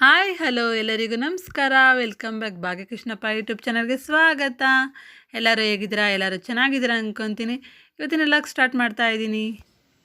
Hi, hello ಎಲ್ಲರಿಗೂ ನಮಸ್ಕಾರ. Welcome back ಭಾಗ್ಯಕೃಷ್ಣಪ್ಪ YouTube ಚಾನಲ್ಗೆ ಸ್ವಾಗತ. ಎಲ್ಲರೂ ಹೇಗಿದ್ದೀರಾ? ಎಲ್ಲರೂ ಚೆನ್ನಾಗಿದ್ದೀರಾ ಅಂದ್ಕೊತೀನಿ ಇವತ್ತಿನ ಲಾಕ್ ಸ್ಟಾರ್ಟ್ ಮಾಡ್ತಾ ಇದ್ದೀನಿ.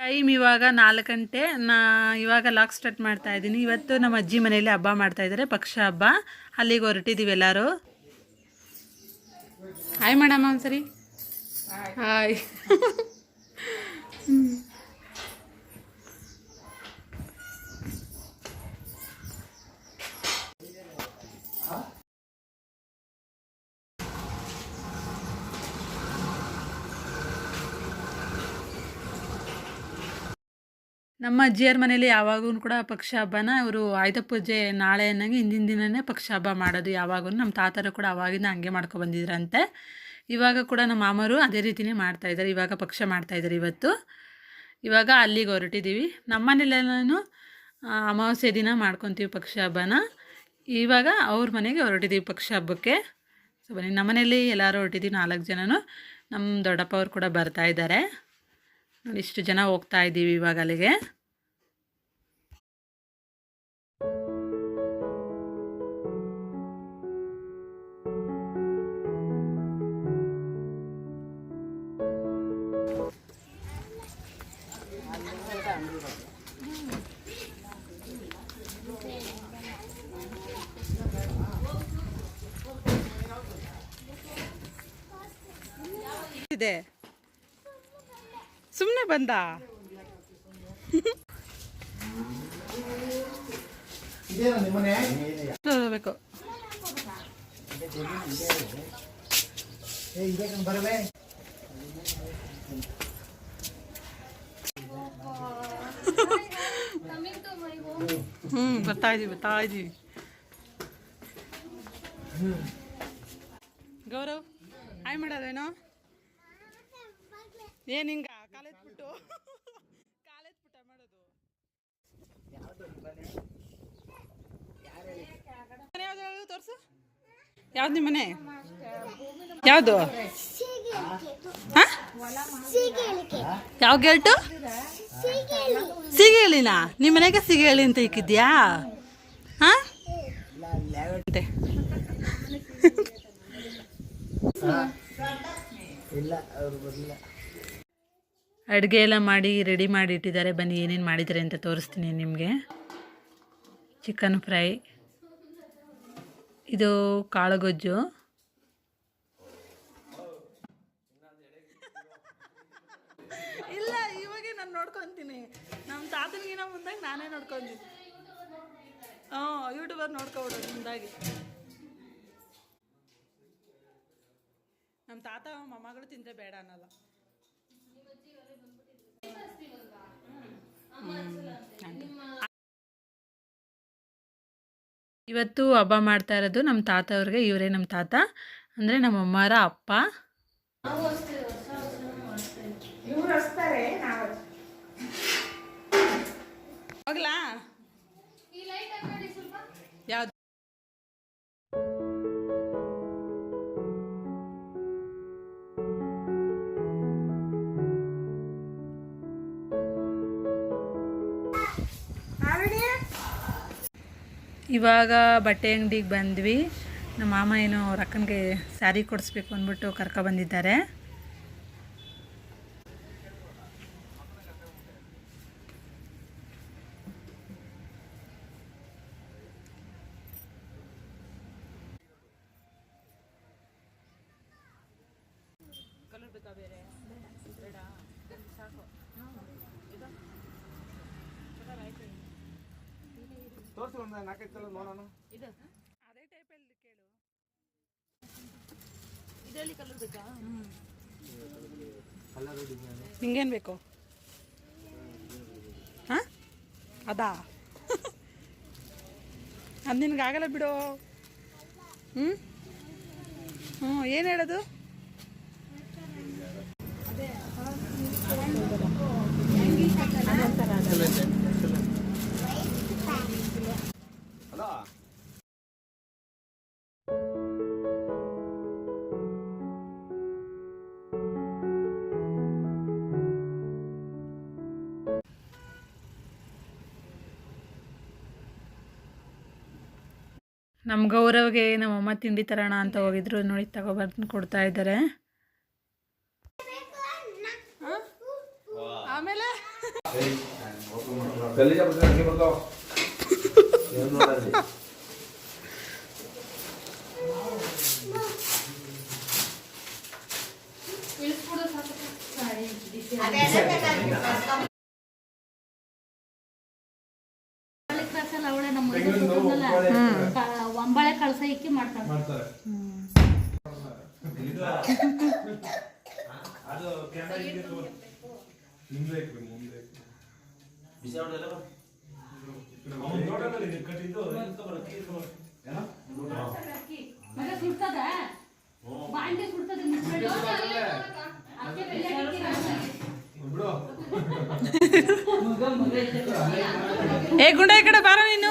ಟೈಮ್ ಇವಾಗ ನಾಲ್ಕು ಗಂಟೆ. ನಾ ಇವಾಗ ಲಾಕ್ ಸ್ಟಾರ್ಟ್ ಮಾಡ್ತಾ ಇದ್ದೀನಿ. ಇವತ್ತು ನಮ್ಮ ಅಜ್ಜಿ ಮನೆಯಲ್ಲಿ ಹಬ್ಬ ಮಾಡ್ತಾ ಇದ್ದಾರೆ. ಪಕ್ಷ ಹಬ್ಬ. ಅಲ್ಲಿಗೆ ಹೊರಟಿದ್ದೀವಿ ಎಲ್ಲರೂ. ಹಾಯ್ ಮೇಡಮ್ ಒಂದ್ಸರಿ. ಹಾಯ್ ನಮ್ಮ ಅಜ್ಜಿಯರ ಮನೇಲಿ ಯಾವಾಗೂ ಕೂಡ ಪಕ್ಷ ಹಬ್ಬನ ಇವರು ಆಯುಧ ಪೂಜೆ ನಾಳೆ ಅನ್ನಂಗೆ ಹಿಂದಿನ ದಿನವೇ ಪಕ್ಷ ಹಬ್ಬ ಮಾಡೋದು ಯಾವಾಗೂ. ನಮ್ಮ ತಾತರು ಕೂಡ ಅವಾಗಿಂದ ಹಂಗೆ ಮಾಡ್ಕೊ ಬಂದಿದ್ರಂತೆ. ಇವಾಗ ಕೂಡ ನಮ್ಮ ಮಾಮರು ಅದೇ ರೀತಿನೇ ಮಾಡ್ತಾಯಿದ್ದಾರೆ ಇವಾಗ ಪಕ್ಷ ಮಾಡ್ತಾಯಿದ್ದಾರೆ ಇವತ್ತು. ಇವಾಗ ಅಲ್ಲಿಗೆ ಹೊರಟಿದ್ದೀವಿ ನಮ್ಮ ಮನೇಲೆಲ್ಲೂ ಅಮಾವಾಸ್ಯೆ ದಿನ ಮಾಡ್ಕೊತೀವಿ ಪಕ್ಷ ಹಬ್ಬನ. ಇವಾಗ ಅವ್ರ ಮನೆಗೆ ಹೊರಟಿದ್ದೀವಿ ಪಕ್ಷ ಹಬ್ಬಕ್ಕೆ. ಸೊ ಬನ್ನಿ, ನಮ್ಮ ಮನೇಲಿ ಎಲ್ಲರೂ ಹೊರಟಿದ್ದೀವಿ ನಾಲ್ಕು ಜನನು. ನಮ್ಮ ದೊಡ್ಡಪ್ಪ ಅವರು ಕೂಡ ಬರ್ತಾ ಇದ್ದಾರೆ. ನೋಡಿ ಇಷ್ಟು ಜನ ಹೋಗ್ತಾ ಇದ್ದೀವಿ ಇವಾಗ ಅಲ್ಲಿಗೆ. ಇದೆ. ಸುಮ್ಮನೆ ಬಂದ? ಹ್ಞೂ ಬರ್ತಾ ಇದೀವಿ ಬರ್ತಾ ಇದೀವಿ. ಗೌರವ್ ಹಾಯ್ ಮಾಡೋದೇನೋ? ಏನ್ ಹಿಂಗ? ಕಾಲೆತ್ಬಿಟ್ಟು ಪುಟ ಮಾಡೋದು. ತೋರ್ಸು. ಯಾವ್ದು ನಿಮ್ಮ ಮನೆ? ಯಾವುದು? ಯಾವ ಗೇಟು ಸಿಗೇಳಿನ ನಿಮ್ಮ ಮನೆಗೆ ಸಿಗೇಳಿ ಅಂತ ಇಕ್ಕಿದ್ಯಾ? ಹಾ? ಅಂತೆ. ಅಡುಗೆ ಎಲ್ಲ ಮಾಡಿ ರೆಡಿ ಮಾಡಿ ಇಟ್ಟಿದ್ದಾರೆ ಬನ್ನಿ, ಏನೇನು ಮಾಡಿದ್ದಾರೆ ಅಂತ ತೋರಿಸ್ತೀನಿ ನಿಮಗೆ. ಚಿಕನ್ ಫ್ರೈ, ಇದು ಕಾಳುಗೊಜ್ಜು. ಇಲ್ಲ, ಇವಾಗೆ ನಾನು ನೋಡ್ಕೊತೀನಿ. ನಮ್ಮ ತಾತನಿಗಿನ ಮುಂದಾಗಿ ನಾನೇ ನೋಡ್ಕೊಂತೀನಿ. ಹ್ಞೂ, ಯೂಟ್ಯೂಬರ್ ನೋಡ್ಕೊಬಿಡೋದು ಮುಂದಾಗಿ. ನಮ್ಮ ತಾತ, ಮೊಮ್ಮಗಳು ತಿಂದರೆ ಬೇಡ ಅನ್ನಲ್ಲ. ಇವತ್ತು ಹಬ್ಬ ಮಾಡ್ತಾ ಇರೋದು ನಮ್ಮ ತಾತ ಅವ್ರಿಗೆ ಇವರೇ ನಮ್ಮ ತಾತ. ಅಂದರೆ ನಮ್ಮ ಅಮ್ಮರ ಅಪ್ಪ. ಹೋಗ್ಲಾ? ಇವಾಗ ಬಟ್ಟೆ ಅಂಗಡಿಗೆ ಬಂದ್ವಿ. ನಮ್ಮ ಮಾಮ ಏನು ಅವ್ರ ಅಕ್ಕನಿಗೆ ಸ್ಯಾರಿ ಕೊಡಿಸ್ಬೇಕು ಅಂದ್ಬಿಟ್ಟು ಕರ್ಕೊ ಬಂದಿದ್ದಾರೆ. ತೋರಿಸಿ ಒಂದು ನಾಲ್ಕೈದು ನೋಡೋಣ. ನೋಡೋಣ ಅದೇ ಟೈಪಲ್ಲಿ ಕೇಳು. ಇದರಲ್ಲಿ ಕಲರ್ ಬೇಕಾ? ಕಲರ್ ನಿಂಗೇನು ಬೇಕು? ಹಾಂ? ಅದಾ? ಅದು ನಿನಗಾಗಲ್ಲ ಬಿಡು. ಹ್ಞೂ ಹ್ಞೂ ಏನು ಹೇಳೋದು? ನಮ್ಮ ಗೌರವ್ಗೆ ನಮ್ಮಮ್ಮ ತಿಂಡಿ ತರೋಣ ಅಂತ ಹೋಗಿದ್ರು. ನೋಡಿ ತಗೊಬಂದು ಕೊಡ್ತಾ ಇದ್ದಾರೆ ಆಮೇಲೆ ಗಲೀಜ ಬಿಡ್ತಾರೆ ಹಂಗೆ ಬರ್ತಾವ ಏನ್ ನೋಡಲ್ಲಿ ಅವಳೆ ನಮ್ಮ ಮನೆಗೆ ಕೂತ್ಕೊಂಡಲ್ಲ, ಕ- ಇಕ್ಕಿ ಮಾಡ್ತಾರೆ. ಮುಂದೆ ಮುಂದೆ ಮತ್ತೆ ಸುಡ್ತದ? ಬಾಂಡೆ ಸುಡ್ತದ ಮುಚ್ಬಿಡು. ಅದಕ್ಕೆ ಬೆಲೆ ಹಾಕಿರ್ತಾರೆ. ಬಿಡು. ಏ ಗುಂಡ ಈ ಕಡೆ ಬಾರ ನೀನು.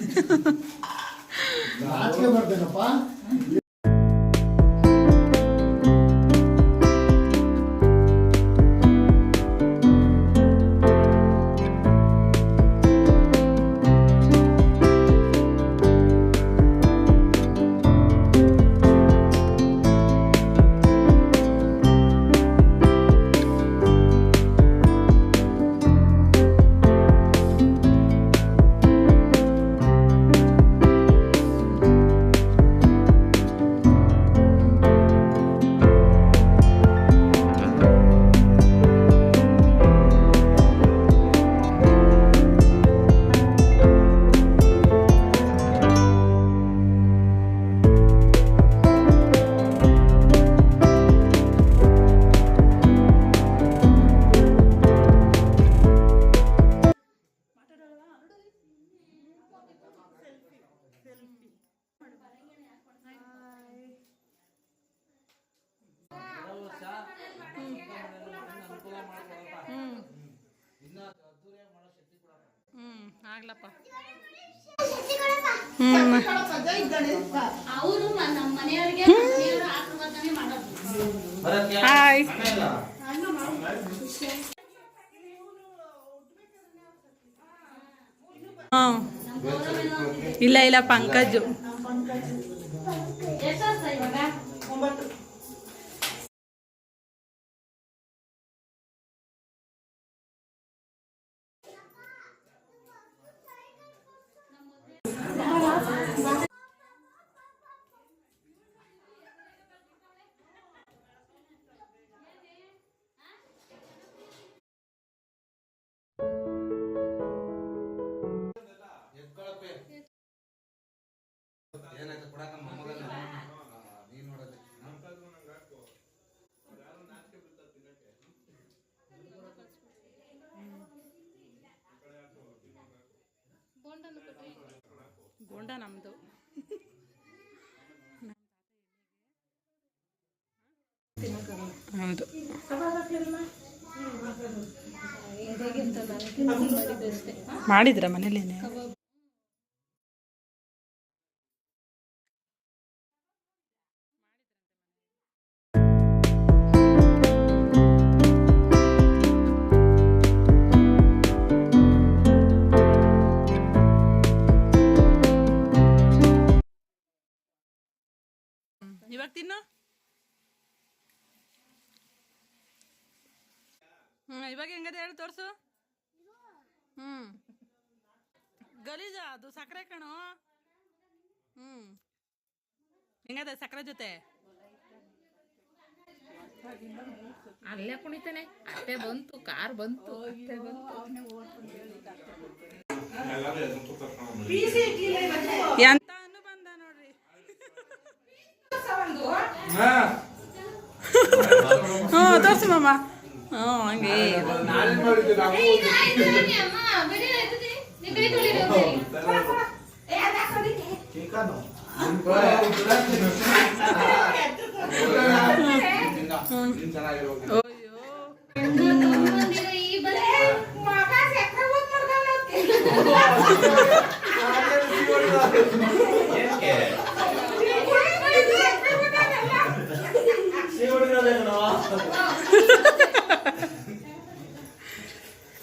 ಹೋಗೆ ಹ್ಞೂ ಹಾಯ್ ಇಲ್ಲ? ಇಲ್ಲ ಪಂಕಜು. ಗೋಂಡ ನಮ್ಮದು ಹೌದು. ಮಾಡಿದ್ರ ಮನೇಲೇನೆ ತಿನ್ನು ಹ್ಞೂ ಇವಾಗ ಹೆಂಗದ ಹೇಳಿ ತೋರಿಸು. ಹ್ಞೂ ಗಲೀಜ ಅದು ಸಕ್ಕರೆ ಕಣು. ಹ್ಞೂ ಹೆಂಗದ ಸಕ್ಕರೆ ಜೊತೆ? ಅಲ್ಲೇ ಕುಣಿತಾನೆ ಅತ್ತೆ ಬಂತು ಕಾರ್ ಬಂತು ಅತ್ತೆ ಬಂತು. ಎಂತ ಅನ್ನು ಬಂದ ನೋಡ್ರಿ. ಹ್ಞೂ ತೋರಿಸು ಮಾಮ. ಹ್ಞೂ ಹಂಗೆ.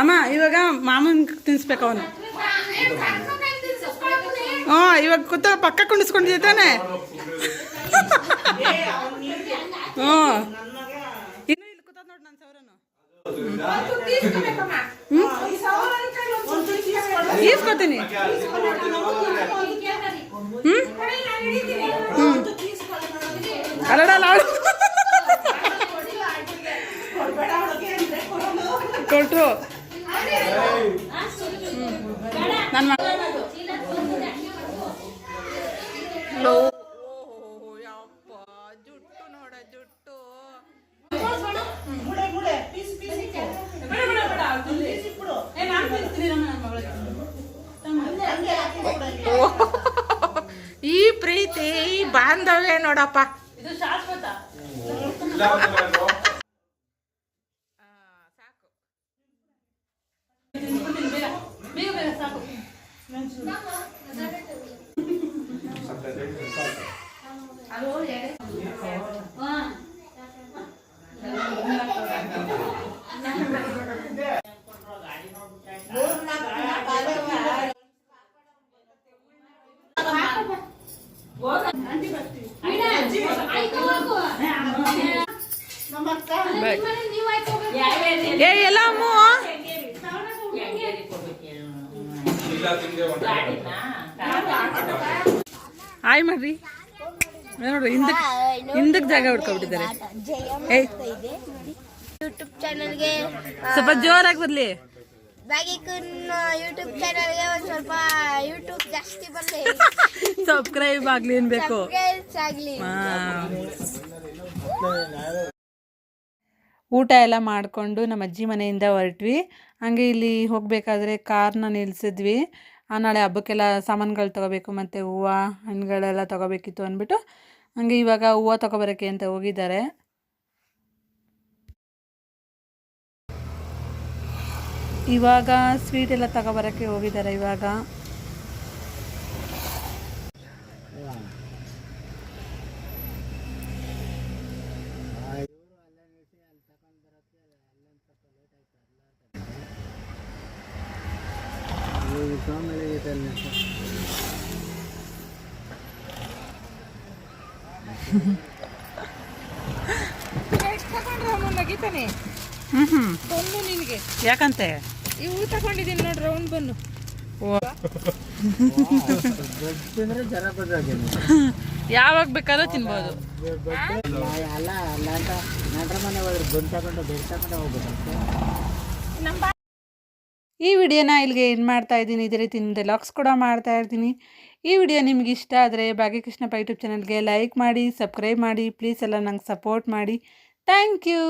ಅಮ್ಮ ಇವಾಗ ಮಾಮನ್ ತಿನ್ಸ್ಬೇಕು ಅವನು. ಹ್ಞೂ ಇವಾಗ ಕೂತ ಪಕ್ಕ ಕುಣಿಸ್ಕೊಂಡಿದ್ದೆ ತಾನೆ. ಹ್ಞೂ ಇನ್ನೂ ಇಲ್ಲಿ ಕೂತ ನೋಡಿ ನನ್ನ ಸೌರನು. ಈಸ್ಕೊತೀನಿ. ಈ ಪ್ರೀತಿ ಈ ಬಾಂಧವ್ಯ ನೋಡಪ್ಪ. ಏ ಎಲ್ಲ ಅಮ್ಮ? ಹಾಯ್ ಮಾಡ್ರಿ ನೋಡ್ರಿ ಹಿಂದಕ್ ಹಿಂದಕ್ ಜಾಗ ಹುಡ್ಕೊಬಿಟ್ಟಿದ್ದಾರೆ. ಏಯ್ ಯೂಟ್ಯೂಬ್ ಚಾನಲ್ಗೆ ಸ್ವಲ್ಪ ಜೋರಾಗಿ ಬರ್ಲಿ. ಬಾಗಿಕನ್ ಯೂಟ್ಯೂಬ್ ಚಾನಲ್ಗೆ ಒಂದು ಸ್ವಲ್ಪ ಯೂಟ್ಯೂಬ್ ಜಾಸ್ತಿ ಬರಲಿ ಸಬ್ಸ್ಕ್ರೈಬ್ ಆಗ್ಲಿ ಅನ್ಬೇಕು ಆಗಲಿ. ಊಟ ಎಲ್ಲ ಮಾಡಿಕೊಂಡು ನಮ್ಮ ಅಜ್ಜಿ ಮನೆಯಿಂದ ಹೊರಟ್ವಿ. ಹಂಗೆ ಇಲ್ಲಿ ಹೋಗಬೇಕಾದ್ರೆ ಕಾರ್ನ ನಿಲ್ಸಿದ್ವಿ. ಆ ನಾಳೆ ಹಬ್ಬಕ್ಕೆಲ್ಲ ಸಾಮಾನುಗಳು ತೊಗೋಬೇಕು ಮತ್ತು ಹೂವು ಹಣ್ಣುಗಳೆಲ್ಲ ತೊಗೋಬೇಕಿತ್ತು ಅಂದ್ಬಿಟ್ಟು ಹಂಗೆ ಇವಾಗ ಹೂವು ತೊಗೊಬರೋಕ್ಕೆ ಅಂತ ಹೋಗಿದ್ದಾರೆ. ಇವಾಗ ಸ್ವೀಟ್ ಎಲ್ಲ ತಗೊಬರೋಕ್ಕೆ ಹೋಗಿದ್ದಾರೆ ಇವಾಗ. ಯಾಕಂತೆ? ಇವು ತಗೊಂಡಿದ್ದೀನಿ ನೋಡ್ರಿ ರೌಂಡ್ ಬನ್ನು ಯಾವಾಗ ಬೇಕಾದ್ರೂ ತಿನ್ಬೋದು. ಈ ವಿಡಿಯೋನ ಇಲ್ಲಿಗೆ ಏನು ಮಾಡ್ತಾ ಇದ್ದೀನಿ. ಇದೇ ರೀತಿ ಲಾಕ್ಸ್ ಕೂಡ ಮಾಡ್ತಾ ಇರ್ತೀನಿ. ಈ ವಿಡಿಯೋ ನಿಮ್ಗೆ ಇಷ್ಟ ಆದರೆ ಭಾಗ್ಯಕೃಷ್ಣಪ್ಪ ಯೂಟ್ಯೂಬ್ ಚಾನಲ್ಗೆ ಲೈಕ್ ಮಾಡಿ ಸಬ್ಸ್ಕ್ರೈಬ್ ಮಾಡಿ ಪ್ಲೀಸ್ ಎಲ್ಲ ನಂಗೆ ಸಪೋರ್ಟ್ ಮಾಡಿ. Thank you